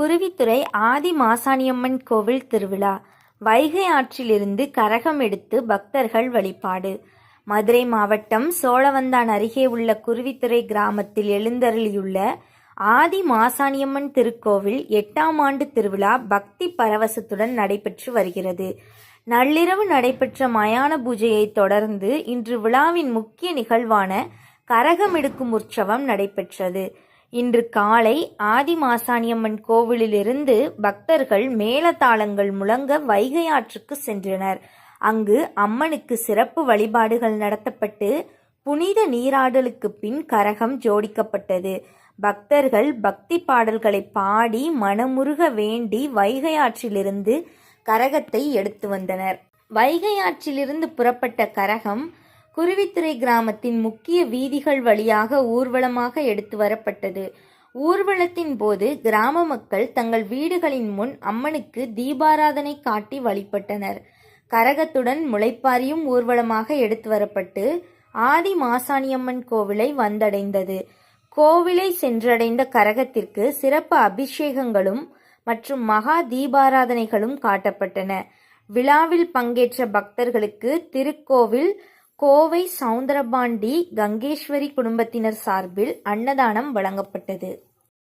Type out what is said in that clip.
குருவித்துறை ஆதி மாசாணியம்மன் கோவில் திருவிழா. வைகை ஆற்றிலிருந்து கரகம் எடுத்து பக்தர்கள் வழிபாடு. மதுரை மாவட்டம் சோழவந்தான் அருகே உள்ள குருவித்துறை கிராமத்தில் எழுந்தருளியுள்ள ஆதி மாசாணியம்மன் திருக்கோவில் எட்டாம் ஆண்டு திருவிழா பக்தி பரவசத்துடன் நடைபெற்று வருகிறது. நள்ளிரவு நடைபெற்ற மயான பூஜையை தொடர்ந்து இன்று விழாவின் முக்கிய நிகழ்வான கரகம் எடுக்கும் உற்சவம் நடைபெற்றது. இன்று காலை ஆதி மாசாணியம்மன் கோவிலிலிருந்து பக்தர்கள் மேளதாளங்கள் முழங்க வைகை ஆற்றுக்கு சென்றனர். அங்கு அம்மனுக்கு சிறப்பு வழிபாடுகள் நடத்தப்பட்டு புனித நீராடலுக்கு பின் கரகம் ஜோடிக்கப்பட்டது. பக்தர்கள் பக்தி பாடல்களை பாடி மனமுருக வேண்டி வைகை ஆற்றிலிருந்து கரகத்தை எடுத்து வந்தனர். வைகை ஆற்றிலிருந்து புறப்பட்ட கரகம் குருவித்துறை கிராமத்தின் முக்கிய வீதிகள் வழியாக ஊர்வலமாக எடுத்து வரப்பட்டது. ஊர்வலத்தின் போது கிராம மக்கள் தங்கள் வீடுகளின் முன் அம்மனுக்கு தீபாராதனை காட்டி வழிபட்டனர். கரகத்துடன் முளைப்பாரியும் ஊர்வலமாக எடுத்து வரப்பட்டு ஆதி மாசாணியம்மன் கோவிலை வந்தடைந்தது. கோவிலை சென்றடைந்த கரகத்திற்கு சிறப்பு அபிஷேகங்களும் மற்றும் மகா தீபாராதனைகளும் காட்டப்பட்டன. விழாவில் பங்கேற்ற பக்தர்களுக்கு திருக்கோவில் கோவை சவுந்தரபாண்டி கங்கேஸ்வரி குடும்பத்தினர் சார்பில் அன்னதானம் வழங்கப்பட்டது.